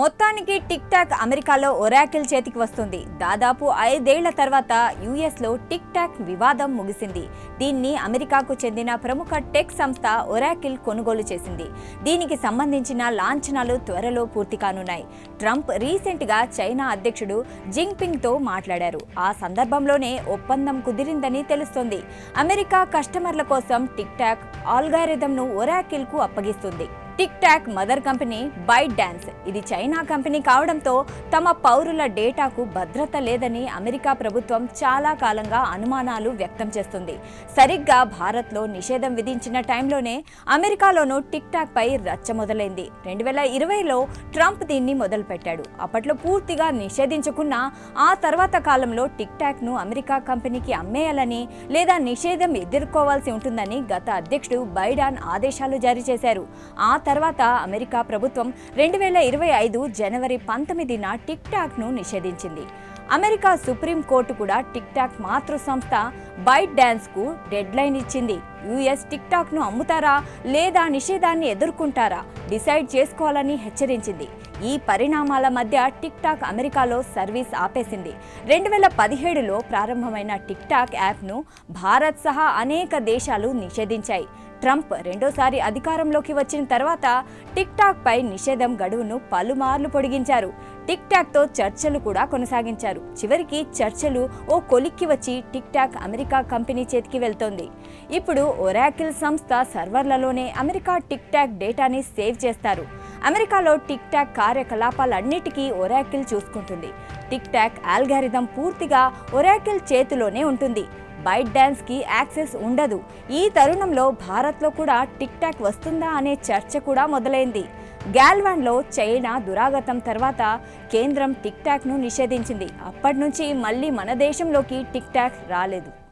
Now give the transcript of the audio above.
మొత్తానికి tick talk అమెరికాలో Oracle చేతికి వస్తుంది. దాదాపు ఐదేళ్ళ తర్వాత యుఎస్లో టిక్ టాక్ వివాదం ముగిసింది. దీన్ని అమెరికాకు చెందిన ప్రముఖ టెక్ సంస్థ ఒరాకిల్ కొనుగోలు చేసింది. దీనికి సంబంధించిన లాంఛనాలు త్వరలో పూర్తి కానున్నాయి. ట్రంప్ రీసెంట్గా చైనా అధ్యక్షుడు జింగ్పింగ్తో మాట్లాడారు. ఆ సందర్భంలోనే ఒప్పందం కుదిరిందని తెలుస్తోంది. అమెరికా కస్టమర్ల కోసం టిక్ టాక్ ఆల్గారిథంను ఒరాకిల్కు అప్పగిస్తుంది. TikTok mother company ByteDance. ఇది చైనా కంపెనీ కావడంతో తమ పౌరుల డేటాకు భద్రత లేదని అమెరికా ప్రభుత్వం చాలా కాలంగా అనుమానాలు వ్యక్తం చేస్తుంది. సరిగ్గా భారత్లో నిషేధం విధించిన టైంలోనే అమెరికాలోనూ టిక్ టాక్ పై రచ్చ మొదలైంది. రెండు వేల ఇరవైలో ట్రంప్ దీన్ని మొదలుపెట్టాడు. అప్పట్లో పూర్తిగా నిషేధించకున్నా ఆ తర్వాత కాలంలో టిక్ టాక్ను అమెరికా కంపెనీకి అమ్మేయాలని లేదా నిషేధం ఎదుర్కోవాల్సి ఉంటుందని గత అధ్యక్షుడు బైడాన్ ఆదేశాలు జారీ చేశారు. ఆ తర్వాత అమెరికా ప్రభుత్వం రెండు వేల ఇరవై ఐదు జనవరి పంతొమ్మిదిన టిక్ టాక్ను నిషేధించింది. అమెరికా సుప్రీం కోర్టు కూడా టిక్ టాక్ మాతృ సంస్థ బైట్ డ్యాన్స్కు డెడ్ లైన్ ఇచ్చింది. యుఎస్ టిక్ టాక్ను అమ్ముతారా లేదా నిషేధాన్ని ఎదుర్కొంటారా డిసైడ్ చేసుకోవాలని హెచ్చరించింది. ఈ పరిణామాల మధ్య టిక్ టాక్ అమెరికాలో సర్వీస్ ఆపేసింది. రెండు వేల పదిహేడులో ప్రారంభమైన టిక్ టాక్ యాప్ను భారత్ సహా అనేక దేశాలు నిషేధించాయి. ట్రంప్ రెండోసారి అధికారంలోకి వచ్చిన తర్వాత టిక్ టాక్ పై నిషేధం గడువును పలుమార్లు పొడిగించారు. టిక్ టాక్తో చర్చలు కూడా కొనసాగించారు. చివరికి చర్చలు ఓ కొలిక్కి వచ్చి టిక్ టాక్ అమెరికా కంపెనీ చేతికి వెళ్తోంది. ఇప్పుడు ఒరాకిల్ సంస్థ సర్వర్లలోనే అమెరికా టిక్ టాక్ డేటాని సేవ్ చేస్తారు. అమెరికాలో టిక్ టాక్ కార్యకలాపాలన్నిటికీ ఒరాకిల్ చూసుకుంటుంది. టిక్ టాక్ ఆల్గారిథం పూర్తిగా ఒరాకిల్ చేతిలోనే ఉంటుంది. బైట్ డ్యాన్స్కి యాక్సెస్ ఉండదు. ఈ తరుణంలో భారత్లో కూడా టిక్ టాక్ వస్తుందా అనే చర్చ కూడా మొదలైంది. గాల్వాన్లో చైనా దురాగతం తర్వాత కేంద్రం టిక్ టాక్ను నిషేధించింది. అప్పటి నుంచి మళ్ళీ మన దేశంలోకి టిక్ టాక్ రాలేదు.